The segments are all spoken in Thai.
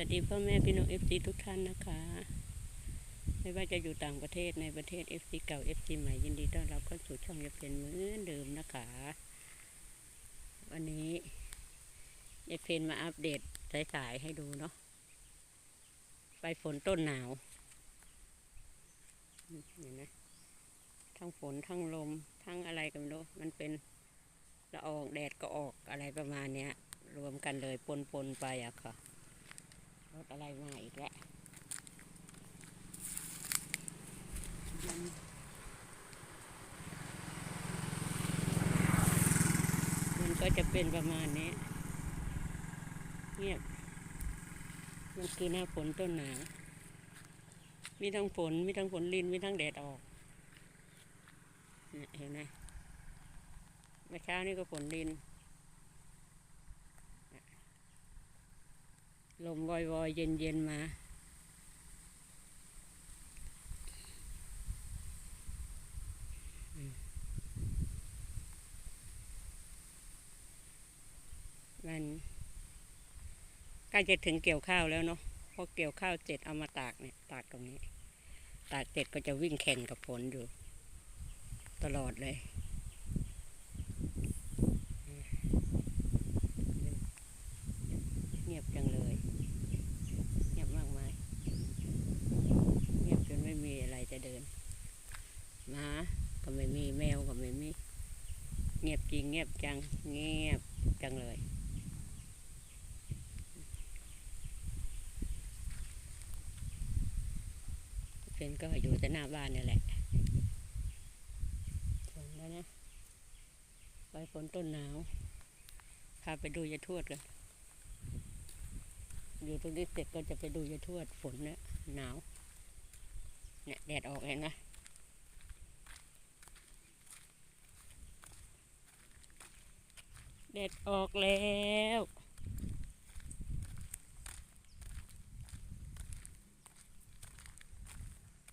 วัสดีพ่อแม่พี่น้องเอฟซีทุกท่านนะคะ ไม่ว่าจะอยู่ต่างประเทศในประเทศเอฟซีเก่าเอฟซีใหม่ยินดีต้อนรับเข้าสู่ช่องยาเพนเหมือนเดิมนะคะ วันนี้ยาเพนมาอัปเดตสายๆให้ดูเนาะไปฝนต้นหนาวเห็นไหมทั้งฝนทั้งลมทั้งอะไรกันไม่รู้มันเป็นละอองแดดก็ออกอะไรประมาณเนี้ย รวมกันเลยปนๆไปอะค่ะ รถอะไรมาอีกแล้วมันก็จะเป็นประมาณนี้ เงียบมันคือหน้าฝนต้นหนามีทั้งฝนมีทั้งฝนลินมีทั้งแดดออกเนี่ยเห็นไหมเมื่อเช้านี่ก็ฝนลิน ลมวอยๆเย็นๆมา มันใกล้จะถึงเกี่ยวข้าวแล้วเนาะพอเกี่ยวข้าวเสร็จเอามาตากเนี่ย ตากตรงนี้ ตากเสร็จก็จะวิ่งแข่งกับฝนอยู่ ตลอดเลยเงียบจังเลย เงียบมากมาย เงียบจนไม่มีอะไรจะเดินมาก็ไม่มีแมวก็ไม่มี เงียบจริงเงียบจังเงียบจังเลยเพนก็อยู่แต่หน้าบ้านนี่แหละฝนแล้วนะไปฝนต้นหนาวพาไปดูยาทวดกันอยู่ตรงนี้เสร็จก็จะไปดูยาทวดฝนเนี่ยหนาว เนี่ยแดดออกเห็นไหมแดดออกแล้ว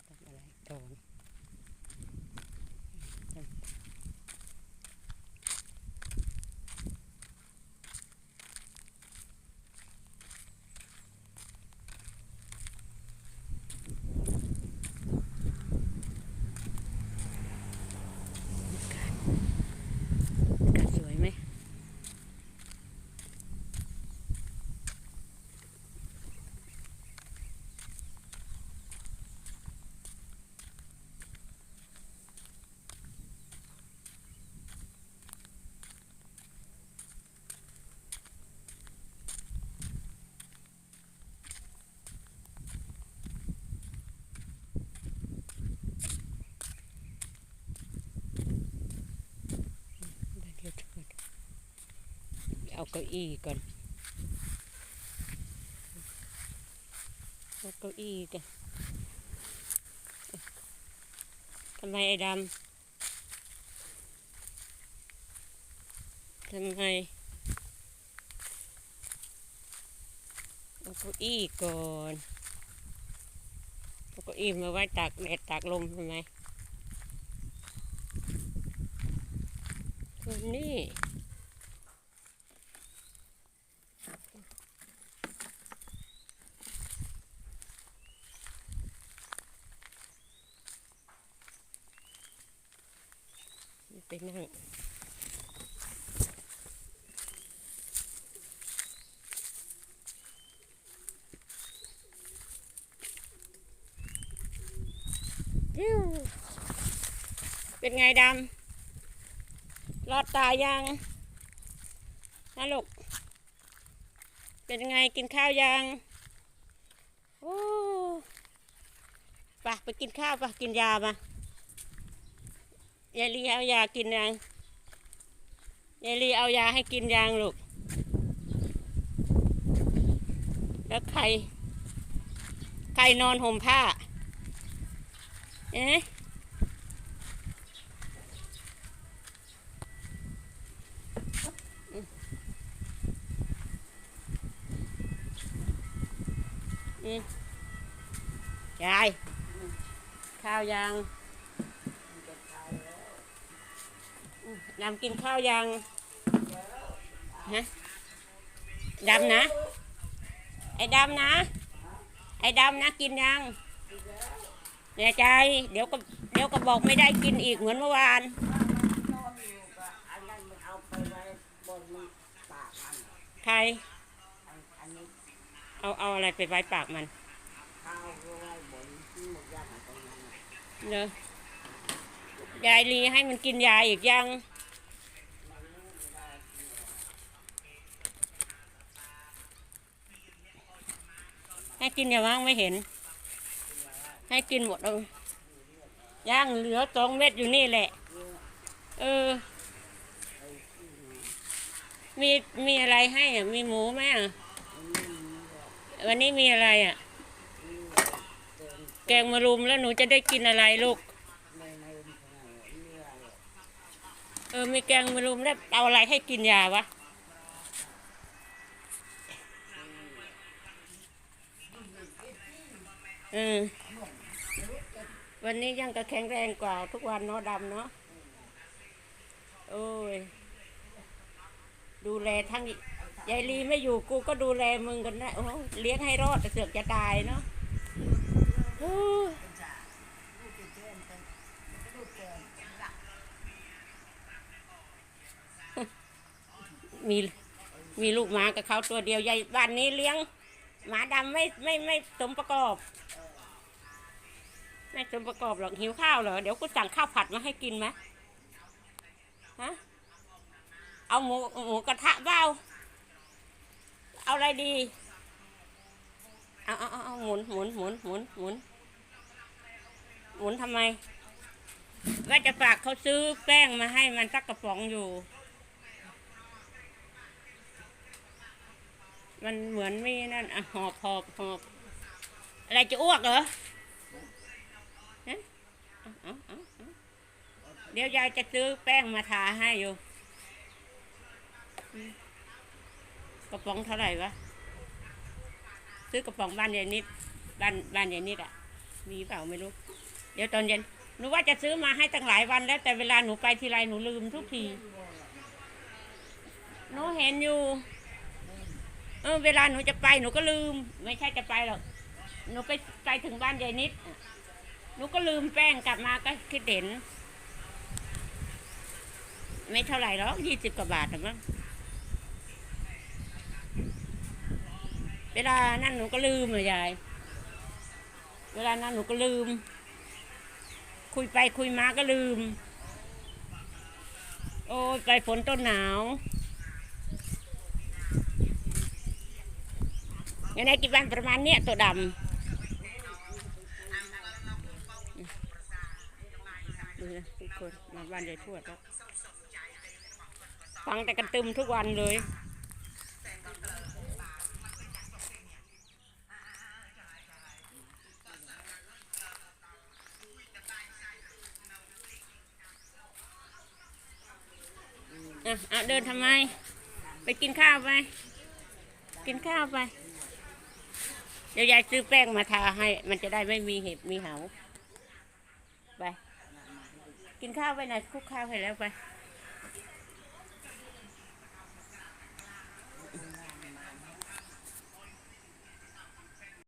ทำอะไรตอนอากาศสวยไหมบ้านยายทวด เอาเก้าอี้ก่อนเอาเก้าอี้กันทำไมไอ้ดำทำไมเอาเก้าอี้ก่อนเอาเก้าอี้มาไว้ตากแดดตากลมทำไมคนนี้ ไปนั่งเป็นไงดำรอดตายยังนะลูกเป็นไงกินข้าวยังโอ้ไปไปกินข้าวปะกินยามา ยายลีเอายากินยังยายลีเอายาให้กินยังลูก แล้วใคร ใครนอนห่มผ้า เอ๊ะยาย ข้าวยัง ดำกินข้าวยังฮะดำนะ ไอ้ดำนะ ไอ้ดำนะกินยังแน่ใจ เดี๋ยวก็เดี๋ยวก็บอกไม่ได้กินอีกเหมือนเมื่อวานใครเอาเอาอะไรไปไว้ปากมันข้าวก็ไว้บนที่หมดยาของตรงนั้นน่ะเนอะยายลีให้มันกินยาอีกยัง ให้กินอย่าว่างไม่เห็น ให้กินหมดเลยย่างเหลือสองเม็ดอยู่นี่แหละ เออ มีมีอะไรให้อะ มีหมูไหมอะ วันนี้มีอะไรอะ แกงมะรุมแล้วหนูจะได้กินอะไรลูก เออ มีแกงมะรุมแล้วเอาอะไรให้กินยาวะ เออ วันนี้ยังก็แข็งแรงกว่าทุกวันเนาะดำเนาะ โอ้ย ดูแลทั้งยายลีไม่อยู่กูก็ดูแลมึงกันนะโอ้เลี้ยงให้รอดแต่เสือกจะตายเนาะมีมีลูกหมากับเขาตัวเดียวยายบ้านนี้เลี้ยง หมาดำไม่ไม่ไม่สมประกอบ ไม่สมประกอบหรอกหิวข้าวเหรอ เดี๋ยวกูสั่งข้าวผัดมาให้กินไหมฮะ เอาหมูหมูกระทะเบ้า เอาอะไรดี เอาเอาเอาหมุนหมุนหมุนหมุนหมุนหมุนทำไมว่าจะฝากเขาซื้อแป้งมาให้มันสักกระป๋องอยู่ มันเหมือนมีนั่นอะหอบหอบหอบอะไรจะอ้วกเหรอ เดี๋ยวยายจะซื้อแป้งมาทาให้อยู่ กระป๋องเท่าไหร่วะ ซื้อกระป๋องบ้านยายนิด บ้านบ้านยายนิดอะมีเปล่าไม่รู้ เดี๋ยวตอนเย็น หนูว่าจะซื้อมาให้ตั้งหลายวันแล้ว แต่เวลาหนูไปทีไรหนูลืมทุกที หนูเห็นอยู่ เออเวลาหนูจะไปหนูก็ลืม ไม่ใช่จะไปหรอก หนูไปไปถึงบ้านยายนิด หนูก็ลืมแป้งกลับมาก็คิดเห็น ไม่เท่าไหร่หรอกยี่สิบกว่าบาทหรือมั้งเวลานั่นหนูก็ลืมเลยยาย เวลานั้นหนูก็ลืม คุยไปคุยมาก็ลืม โอ้ยไปฝนต้นหนาวยังไงกี่วันประมาณเนี้ยตัวดำ นะทุกคนมาบ้านยายทวดแล้วฟังแต่กันตึมทุกวันเลยอะอะเดินทำไม ไปกินข้าวไป กินข้าวไป เดี๋ยวยายซื้อแป้งมาทาให้ มันจะได้ไม่มีเห็บมีเหา กินข้าวไปหน่อยคลุกข้าวให้แล้วไป